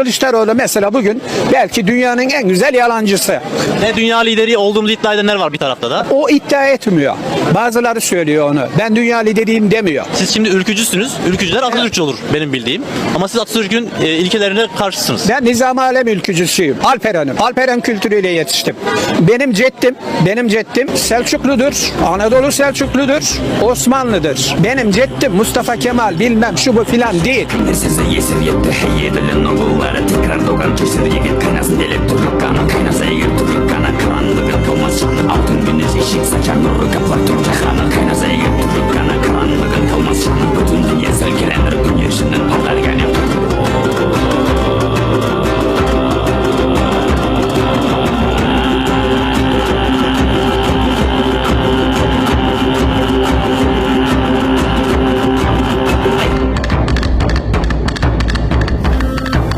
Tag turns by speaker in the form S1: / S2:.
S1: Kılıçdaroğlu mesela bugün belki dünyanın en güzel yalancısı.
S2: Ve dünya lideri olduğumuz iddia edenler var bir tarafta da.
S1: O iddia etmiyor. Bazıları söylüyor onu. Ben dünya lideriyim demiyor.
S2: Siz şimdi ülkücüsünüz. Ülkücüler Atatürkçü olur benim bildiğim. Ama siz Atatürk'ün e, ilkelerine karşısınız.
S1: Ben Nizam Alem ülkücüsüyüm. Alperen'im. Alperen kültürüyle yetiştim. Benim ceddim, benim ceddim Selçukludur. Anadolu Selçukludur. Osmanlıdır. Benim ceddim Mustafa Kemal bilmem şu bu filan değil.
S3: Sürüye git kaynasın gelip durur kana Kaynasa eğir durur kana. Karanlık akılmaz canlı Altın güneş ışık saçar nuru kaplar.